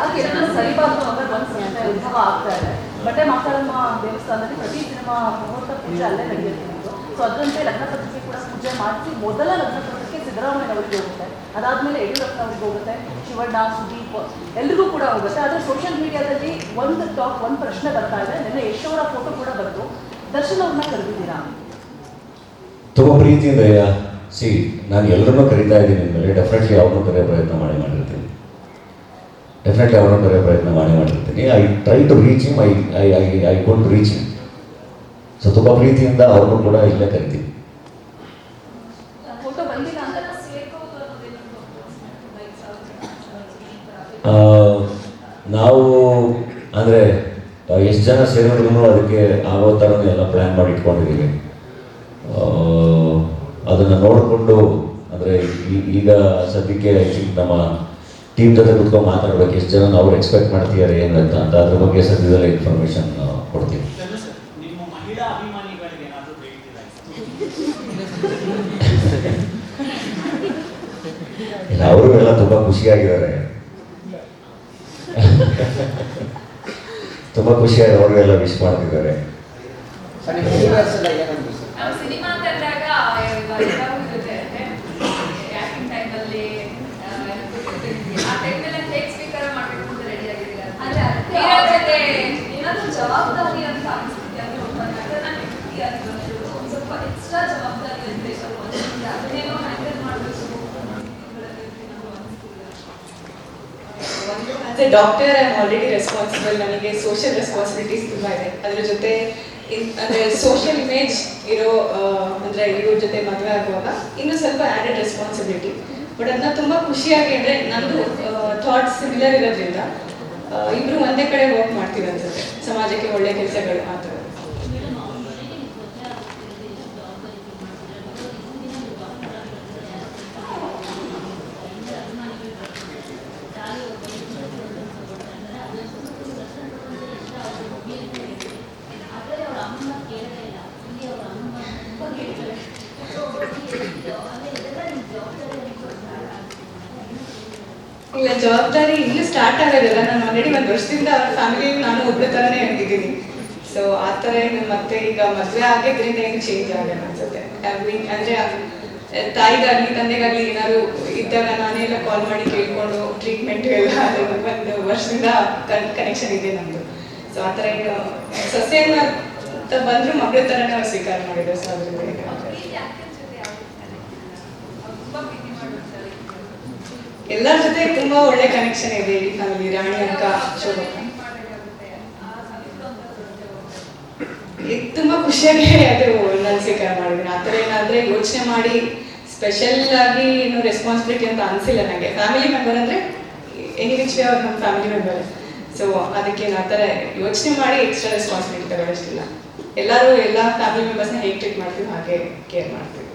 ಯಾಕೆ ಎಲ್ಲ ಸರಿಬಾರ್ದು ಅಂದ್ರೆ ಒಂದು ಸಂಸ್ಥೆ ಉದ್ಭವ ಆಗ್ತಾ ಇದೆ. ಬಟ್ಟೆ ಮಾತಾಡಮ್ಮ ದೇವಸ್ಥಾನದಲ್ಲಿ ಪ್ರತಿ ಸಿನಿಮಾ ಮುಹೂರ್ತ ಪೂಜೆ ಅಲ್ಲೇ ನಡೆಯುತ್ತೆ ಸೊ ಅದರಂತೆ ಲಗ್ನ ಪತ್ರಿಕೆ ಕೂಡ ಪೂಜೆ ಮಾಡಿಸಿ ಮೊದಲ ಲಗ್ನ ಪತ್ರಿಕೆ ಸಿದ್ದರಾಮಯ್ಯ ಅವರಿಗೆ ಹೋಗುತ್ತೆ. ಅದಾದ್ಮೇಲೆ ಯಡಿಯೂರಪ್ಪ ಅವ್ರಿಗೆ ಹೋಗುತ್ತೆ, ಶಿವಣ್ಣ, ಸುದೀಪ್, ಎಲ್ರಿಗೂ ಕೂಡ ಹೋಗುತ್ತೆ. ಆದರೆ ಸೋಷಿಯಲ್ ಮೀಡಿಯಾದಲ್ಲಿ ಒಂದು ಟಾಪ್ ಒಂದು ಪ್ರಶ್ನೆ ಬರ್ತಾ ಇದೆ. ನಿನ್ನೆ ಯಶೋರ ಫೋಟೋ ಕೂಡ ಬರೋದು ದರ್ಶನ್ ಅವ್ರನ್ನ ಕರೆದಿದ್ದೀರಾ? ತುಂಬ ಪ್ರೀತಿಯಿಂದ ಸಿ, ನಾನು ಎಲ್ಲರನ್ನೂ ಕರಿತಾ ಇದ್ದೀನಿ ಮೇಲೆ ಡೆಫಿನೆಟ್ಲಿ ಅವ್ರನ್ನೂ ಕರೆಯೋ ಪ್ರಯತ್ನ ಮಾಡಿ, ಮಾಡಿರ್ತೀನಿ. ಡೆಫಿನೆಟ್ಲಿ ಅವ್ರನ್ನೂ ಕರೆಯೋ ಪ್ರಯತ್ನ ಮಾಡಿ ಮಾಡಿರ್ತೀನಿ I try to reach him I I I I don't reach him so ತುಂಬ ಪ್ರೀತಿಯಿಂದ ಅವ್ರನ್ನೂ ಕೂಡ ಇಲ್ಲೇ ಕರಿತೀನಿ. ನಾವು ಅಂದರೆ ಎಷ್ಟು ಜನ ಸೇರಿದ್ರು ಅದಕ್ಕೆ ಆಗೋ ಥರನೇ ಎಲ್ಲ ಪ್ಲ್ಯಾನ್ ಮಾಡಿ ಇಟ್ಕೊಂಡಿದ್ದೀವಿ. ಅದನ್ನು ನೋಡಿಕೊಂಡು ಅಂದರೆ ಈಗ ಸದ್ಯಕ್ಕೆ ಐ ಥಿಂಕ್ ನಮ್ಮ ಟೀಮ್ ಜೊತೆ ಕುತ್ಕೊಂಡು ಮಾತಾಡ್ಬೇಕು ಎಷ್ಟು ಜನ ಅವ್ರು ಎಕ್ಸ್ಪೆಕ್ಟ್ ಮಾಡ್ತಿದ್ದಾರೆ ಏನು ಅಂತ ಅದ್ರ ಬಗ್ಗೆ ಸದ್ಯದಲ್ಲೇ ಇನ್ಫಾರ್ಮೇಷನ್ ಕೊಡ್ತೀವಿ ಇಲ್ಲ ಅವರು ಎಲ್ಲ ತುಂಬ ಖುಷಿಯಾಗಿದ್ದಾರೆ. ತುಂಬ ಖುಷಿಯಾಗಿ ಅವ್ರಿಗೆಲ್ಲ ವಿಶ್ ಮಾಡ್ತಿದ್ದಾರೆ ಸರ್ ನಿಮ್ಮ ಯೂನಿವರ್ಸ್ ಎಲ್ಲ ಏನಂದ್ರು ಸರ್ ನಾವು ಸಿನಿಮಾ ಅಂತ ಅಂದಾಗ ಎಲ್ಲರೂ ಜೊತೆ ಆಕ್ಟಿಂಗ್ ಟೈಮಲ್ಲಿ ಆ ಟೈಮಲ್ಲಿ ಹೇಗೆ ಸ್ವೀಕಾರ ಮಾಡಬೇಕು ಅಂತ ರೆಡಿ ಆಗಿದ್ದೀರಾ ಅಂದ್ರೆ ಅದಕ್ಕೆ ಹೀರೋ ಜೊತೆ ಏನಾದ್ರೂ ಜವಾಬ್ದಾರಿ ಅಂತ ಅನಿಸುತ್ತೆ ಅಂದ್ರೆ ಒಬ್ಬ ನಟನ ಹೆಂಡತಿ ಆಗಿರೋದು ಒಂದು ಸ್ವಲ್ಪ doctor I am already responsible ನನಗೆ ಸೋಷಿಯಲ್ ರೆಸ್ಪಾನ್ಸಿಬಿಲಿಟೀಸ್ ತುಂಬ ಇದೆ. ಅದ್ರ ಜೊತೆ ಅಂದರೆ ಸೋಷಿಯಲ್ ಇಮೇಜ್ ಇರೋ ಅಂದರೆ ಇವ್ರ ಜೊತೆ ಮದುವೆ ಆಗುವಾಗ ಇನ್ನೂ ಸ್ವಲ್ಪ ಆ್ಯಡೆಡ್ ರೆಸ್ಪಾನ್ಸಿಬಿಲಿಟಿ ಬಟ್ ಅದನ್ನ ತುಂಬ ಖುಷಿಯಾಗಿ ಅಂದರೆ ನಂದು ಥಾಟ್ಸ್ ಸಿಮಿಲರ್ ಇರೋದ್ರಿಂದ ಇಬ್ಬರು ಒಂದೇ ಕಡೆ ವರ್ಕ್ ಮಾಡ್ತೀವಿ ಅನ್ಸುತ್ತೆ ಸಮಾಜಕ್ಕೆ ಒಳ್ಳೆ ಕೆಲಸಗಳು ಆ ಥರ ಇಲ್ಲ, ಜವಾಬ್ದಾರಿ ಇಲ್ಲಿ ಸ್ಟಾರ್ಟ್ ಆಗೋದಿಲ್ಲ. ನಾನು ಆಲ್ರೆಡಿ ಒಂದು ವರ್ಷದಿಂದ ಅವ್ರ ಫ್ಯಾಮಿಲಿ ನಾನು ಒಬ್ಬಳ ಥರನೇ ಇದ್ದೀನಿ ಸೊ ಆ ಥರ ಏನು ಮತ್ತೆ ಈಗ ಮದುವೆ ಆಗಿದ್ರಿಂದ ಏನು ಚೇಂಜ್ ಆಗಲ್ಲ ಅನ್ಸುತ್ತೆ. ಅಂದರೆ ತಾಯಿಗಾಗಲಿ ಅಂದ್ರೆ ತಂದೆಗಾಗ್ಲಿ ಏನಾದ್ರು ಇದ್ದಾಗ ನಾನೇ ಎಲ್ಲ ಕಾಲ್ ಮಾಡಿ ಕೇಳ್ಕೊಂಡು ಟ್ರೀಟ್ಮೆಂಟ್ ಎಲ್ಲ ಒಂದು ವರ್ಷದಿಂದ ಕನೆಕ್ಷನ್ ಇದೆ ನಮ್ಮದು ಸೊ ಆ ಥರ ಏನು ಸಸ್ಯನ ಬಂದರೂ ಮಗಳ ಥರನೇ ಅವ್ರು ಸ್ವೀಕಾರ ಮಾಡಿದ್ರು. ಸೊ ಅದ್ರಿಂದ ಏನು ಆಗಲ್ಲ. ಪ್ರೀತಿ ಅಕ್ಕನ ಜೊತೆ ಯಾವ ಅವ್ರು ತುಂಬಾ ಪ್ರೀತಿ ಮಾಡ್ತಾರೆ ಎಲ್ಲರ ಜೊತೆ ತುಂಬಾ ಒಳ್ಳೆ ಕನೆಕ್ಷನ್ ಇದೆ ಇಡೀ ಫ್ಯಾಮಿಲಿ ರಾಣಿ ಅಕ್ಕ ಶೋಭಕ್ಕ ತುಂಬಾ ಖುಷಿಯಾಗಿ ಅದು ನಾನು ಸ್ವೀಕಾರ ಮಾಡಿದ್ದೀನಿ ಆ ಥರ ಏನಾದ್ರೆ ಯೋಚನೆ ಮಾಡಿ ಸ್ಪೆಷಲ್ ಆಗಿ ಏನು ರೆಸ್ಪಾನ್ಸಿಬಿಲಿಟಿ ಅಂತ ಅನ್ಸಿಲ್ಲ ನನಗೆ ಫ್ಯಾಮಿಲಿ ಮೆಂಬರ್ ಅಂದ್ರೆ ಎನಿ ವಿಚ್ ವೇ ನಮ್ಮ ಫ್ಯಾಮಿಲಿ ಮೆಂಬರ್ ಸೊ ಅದಕ್ಕೆ ಆ ಥರ ಯೋಚನೆ ಮಾಡಿ ಎಕ್ಸ್ಟ್ರಾ ರೆಸ್ಪಾನ್ಸಿಬಿಲಿಟಿ ತಗೊಳ್ಳೋಷ್ಟಿಲ್ಲ ಎಲ್ಲರೂ ಎಲ್ಲ ಫ್ಯಾಮಿಲಿ ಮೆಂಬರ್ಸ್ನ ಹೇಗೆ ಟ್ರೀಟ್ ಮಾಡ್ತೀವಿ ಹಾಗೆ ಕೇರ್ ಮಾಡ್ತೀವಿ.